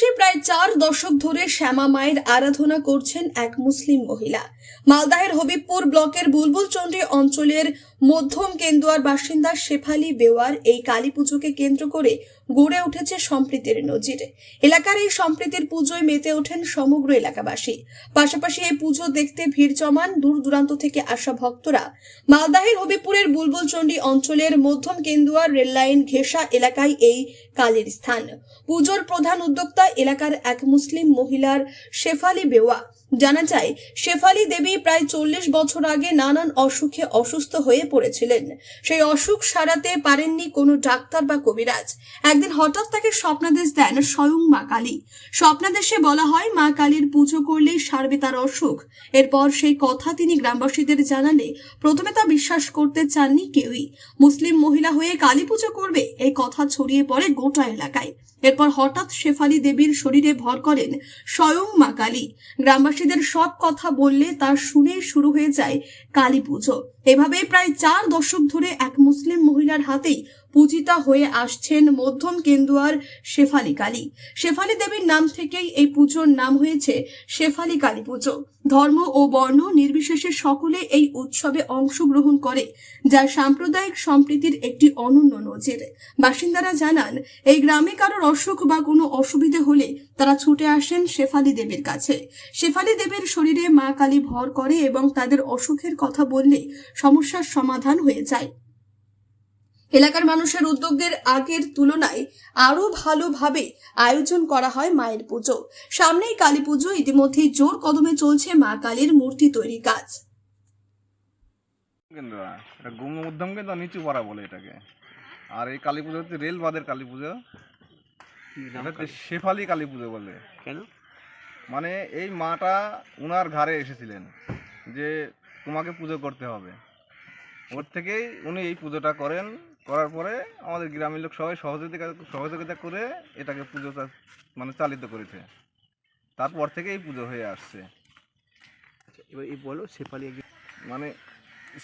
পাশাপাশি প্রায় চার দশক ধরে শ্যামা মায়ের আরাধনা করছেন এক মুসলিম মহিলা। মালদাহের হবিবপুর ব্লকের বুলবুল চন্ডী অঞ্চলের মধ্যম কেন্দুয়ার বাসিন্দা শেফালি বেওয়ার এই কালী পুজোকে কেন্দ্র করে গড়ে উঠেছে সম্প্রীতির নজির। এলাকার এই সম্প্রীতির পুজোয় মেতে ওঠেন সমগ্র এলাকাবাসী। পাশাপাশি এই পুজো দেখতে ভিড় জমান দূর দূরান্ত থেকে আসা ভক্তরা। মালদাহের হবিপুরের বুলবুলচন্ডী অঞ্চলের মধ্যম কেন্দুয়ার রেললাইন ঘেঁষা এলাকায় এই কালীর স্থান। পুজোর প্রধান উদ্যোক্তা এলাকার এক মুসলিম মহিলার শেফালি বেওয়া। জানা যায়, শেফালি দেবী প্রায় চল্লিশ বছর আগে নানান অসুখে অসুস্থ হয়ে পড়েছিলেন। সেই অসুখ সারাতে পারেননি কোনো ডাক্তার বা কবিরাজ। একদিন হঠাৎ তাকে স্বপ্নাদেশ দেন স্বয়ং মা কালী। স্বপ্নাদেশে বলা হয় মা কালীর পুজো করলেই সারবে তার অসুখ। এরপর সেই কথা তিনি গ্রামবাসীদের জানালে প্রথমে তা বিশ্বাস করতে চাননি কেউই। মুসলিম মহিলা হয়ে কালী পুজো করবে, এই কথা ছড়িয়ে পড়ে গোটা এলাকায়। এরপর হঠাৎ শেফালি দেবীর শরীরে ভর করেন স্বয়ং মা কালী। গ্রামবাসীদের সব কথা বললে তা শুনে শুরু হয়ে যায় কালী পুজো। এভাবে প্রায় চার দশক ধরে এক মুসলিম মহিলার হাতেই পূজিতা হয়ে আসছেন মধ্যম কেন্দুয়ার শেফালি কালী। শেফালি দেবীর নাম থেকেই এই পুজোর নাম হয়েছে শেফালি কালী পুজো। ধর্ম ও বর্ণ নির্বিশেষে সকলে এই উৎসবে অংশগ্রহণ করে, যা সাম্প্রদায়িক সম্প্রীতির একটি অনন্য নজির। বাসিন্দারা জানান, এই গ্রামে কারোর অসুখ বা কোনো অসুবিধে হলে তারা ছুটে আসেন শেফালি দেবীর কাছে। শেফালি দেবীর শরীরে মা কালী ভর করে এবং তাদের অসুখের কথা বললে সমস্যার সমাধান হয়ে যায়। এলাকার মানুষের উদ্যোগের আগের তুলনায় আরও ভালোভাবে আয়োজন করা হয় মায়ের পুজো। সামনেই কালী পুজো ইতিমধ্যেই জোর কদমে চলছে মা কালীর মূর্তি তৈরি কাজ। এটা গুম মধ্যম কেন্দ্র নিচু পাড়া বলে এটাকে। আর এই কালী পুজো হচ্ছে রেল বাদের কালী পুজো। শেফালি কালী পুজো বলে। কেন? মানে এই মাটা উনার ঘাড়ে এসেছিলেন যে তোমাকে পুজো করতে হবে। ওর থেকেই উনি এই পুজোটা করেন। করার পরে আমাদের গ্রামের লোক সবাই সহযোগিতা সহযোগিতা করে এটাকে পুজো মানে চালিত করেছে। তারপর থেকে এই পুজো হয়ে আসছে। আচ্ছা, এবার এই বলো শেফালি মানে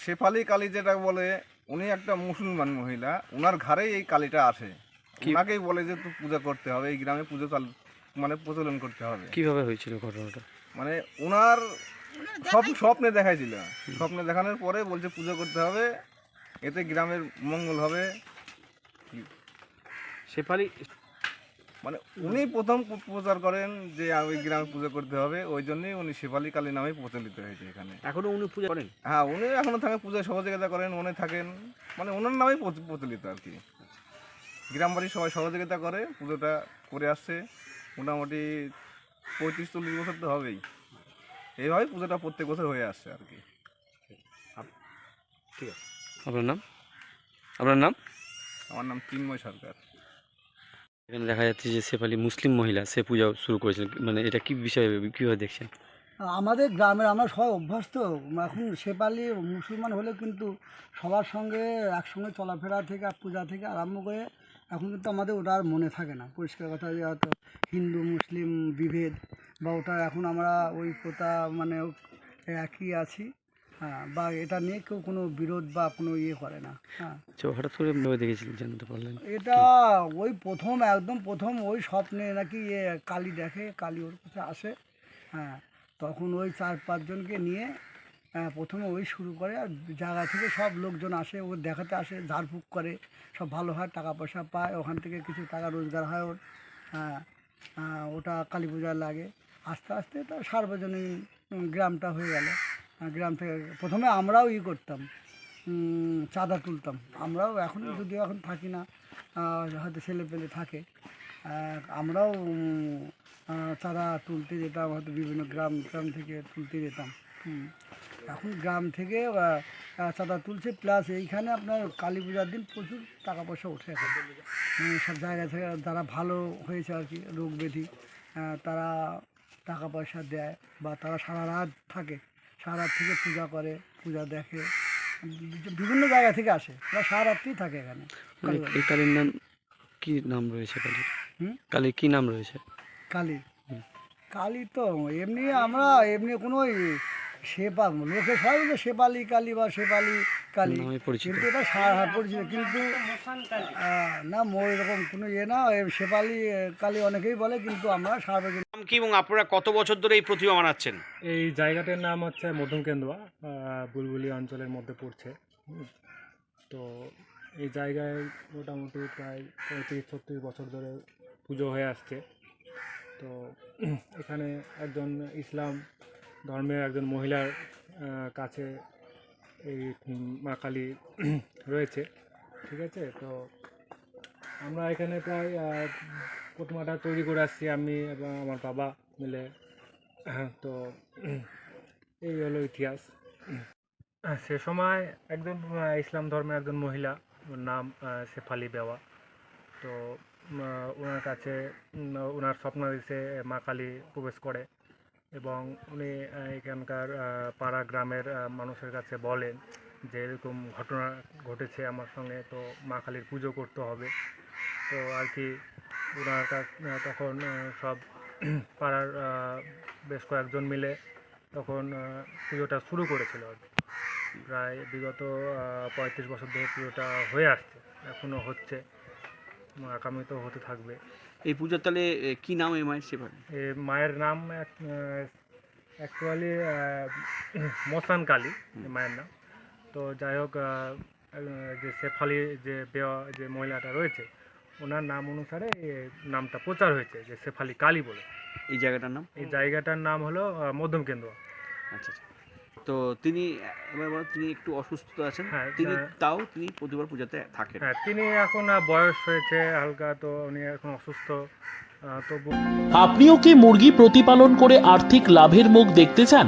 শেফালি কালী যেটা বলে উনি একটা মুসলমান মহিলা ওনার ঘরেই এই কালীটা আসে। ওনাকেই বলে যে তো পূজা করতে হবে এই গ্রামে পুজো চাল মানে প্রচলন করতে হবে। কীভাবে হয়েছিল ঘটনাটা? মানে ওনার সব স্বপ্নে দেখাইছিল। স্বপ্নে দেখানোর পরে বলছে পুজো করতে হবে এতে গ্রামের মঙ্গল হবে। শেফালি মানে উনি প্রথম প্রচার করেন যে ওই গ্রামে পুজো করতে হবে ওই জন্যই উনি শেফালি কালী নামে প্রচলিত হয়েছে এখানে। এখনও উনি পূজা করেন? হ্যাঁ উনি এখনও থাকে পূজায় সহযোগিতা করেন উনি থাকেন। মানে ওনার নামেই প্রচলিত আর কি। গ্রামবাড়ির সবাই সহযোগিতা করে পুজোটা করে আসছে। মোটামুটি পঁয়ত্রিশ চল্লিশ বছর তো হবেই। এইভাবে পুজোটা প্রত্যেক বছর হয়ে আসছে আর কি। ঠিক আছে। আপনার নাম? আপনার নাম? আমার নাম চিন্ময় সরকার। এখানে দেখা যাচ্ছে যে শেফালি মুসলিম মহিলা সে পূজা শুরু করেছেন। মানে এটা কি বিষয়ে কীভাবে দেখছেন? আমাদের গ্রামের আমরা সবাই অভ্যস্ত। এখন সেপালি মুসলমান হলে কিন্তু সবার সঙ্গে একসঙ্গে চলাফেরা থেকে পূজা থেকে আরম্ভ করে এখন কিন্তু আমাদের ওটা আর মনে থাকে না। পরিষ্কার কথা যে হয়তো হিন্দু মুসলিম বিভেদ বা ওটা এখন আমরা ওই কথা মানে একই আছি। হ্যাঁ বা এটা নিয়ে কেউ কোনো বিরোধ বা কোনো ইয়ে করে না হ্যাঁ। আচ্ছা হঠাৎ করে দেখেছিলেন জানতে পারলেন? এটা ওই প্রথম একদম প্রথম ওই স্বপ্নে নাকি ইয়ে কালী দেখে কালী ওর কাছে আসে হ্যাঁ। তখন ওই চার পাঁচজনকে নিয়ে হ্যাঁ, প্রথমে ওই শুরু করে আর জায়গা থেকে সব লোকজন আসে ও দেখাতে আসে ঝাড়ফুঁক করে সব ভালো হয় টাকা পয়সা পায় ওখান থেকে কিছু টাকা রোজগার হয় ওর হ্যাঁ হ্যাঁ, ওটা কালী পূজায় লাগে। আস্তে আস্তে তো সার্বজনীন গ্রামটা হয়ে গেল। গ্রাম থেকে। প্রথমে আমরাও ই করতাম চাঁদা তুলতাম। আমরাও এখন যদিও এখন থাকি না হয়তো ছেলে পেলে থাকে। আমরাও চাঁদা তুলতে যেতাম, হয়তো বিভিন্ন গ্রাম গ্রাম থেকে তুলতে যেতাম। এখন গ্রাম থেকে চাঁদা তুলছে, প্লাস এইখানে আপনার কালী পূজার দিন প্রচুর টাকা পয়সা এখন মানে সব জায়গা থেকে যারা ভালো হয়েছে আর কি, রোগ ব্যাধি তারা টাকা পয়সা দেয় বা তারা সারা রাত থাকে। সারা থেকে পূজা করে পূজা দেখে বিভিন্ন জায়গা থেকে আসে। ওরা সারা রাত্রি থাকে এখানে। মানে এই কালীর নাম কি নাম রয়েছে কালীর? হুম? কালীর কি নাম রয়েছে? কালী। কালী তো এমনি আমরা এমনি কোনো শেপা লোকে সবাই বলে শেপালি কালী বা শেপালি কালী। কিন্তু এটা সার হার পরিচিত। কিন্তু না ওই রকম কোনো ইয়ে না আহ, কালী অনেকেই বলে কিন্তু আমরা সার্বজনীন নাম কি এবং আপনারা কত বছর ধরে এই প্রতিমা বানাচ্ছেন? এই জায়গাটার নাম হচ্ছে মধ্যম কেন্দুয়া বুলবুলি অঞ্চলের মধ্যে পড়ছে। তো এই জায়গায় মোটামুটি প্রায় পঁয়ত্রিশ, ছত্রিশ বছর ধরে পুজো হয়ে আসছে। তো এখানে একজন ইসলাম ধর্মের একজন মহিলার কাছে এই মা কালী রয়েছে। ঠিক আছে? তো আমরা এখানে প্রায় প্রতিমাটা তৈরি করে আসছি আমি এবং আমার বাবা মিলে। হ্যাঁ, তো এই হলো ইতিহাস। সে সময় একজন ইসলাম ধর্মের একজন মহিলা ওর নাম শেফালি বেওয়া। তো ওনার কাছে ওনার স্বপ্নাদেশে মা কালী প্রবেশ করে এবং উনি এখানকার পাড়া গ্রামের মানুষের কাছে বলেন যে এরকম ঘটনা ঘটেছে আমার সঙ্গে তো মা কালীর পুজো করতে হবে। তো আর কি ওনার তখন সব পাড়ার বেশ কয়েকজন মিলে তখন পুজোটা শুরু করেছিল আর। প্রায় বিগত পঁয়ত্রিশ বছর ধরে পুজোটা হয়ে আসছে এখনও হচ্ছে এবং আগামীতেও হতে থাকবে। এই পুজোর তাহলে কি নাম এই মায়ের এ মায়ের নাম অ্যাকচুয়ালি মসান কালী মায়ের নাম। তো যাই হোক যে শেফালি যে বেওয়া যে মহিলাটা রয়েছে ওনার নাম অনুসারে এই নামটা প্রচার হয়েছে যে শেফালি কালী বলে। এই জায়গাটার নাম? এই জায়গাটার নাম হলো মধ্যম কেন্দ্র আচ্ছা আচ্ছা। তো তিনি এবার বলো, তিনি একটু অসুস্থ আছেন। হ্যাঁ, তিনি হ্যাঁ। তাও তিনি প্রতিবার পূজাতে থাকেন? হ্যাঁ তিনি এখন বয়স হয়েছে হালকা তো উনি এখন অসুস্থ আপনিও কি মুরগি প্রতিপালন করে আর্থিক লাভের মুখ দেখতে চান?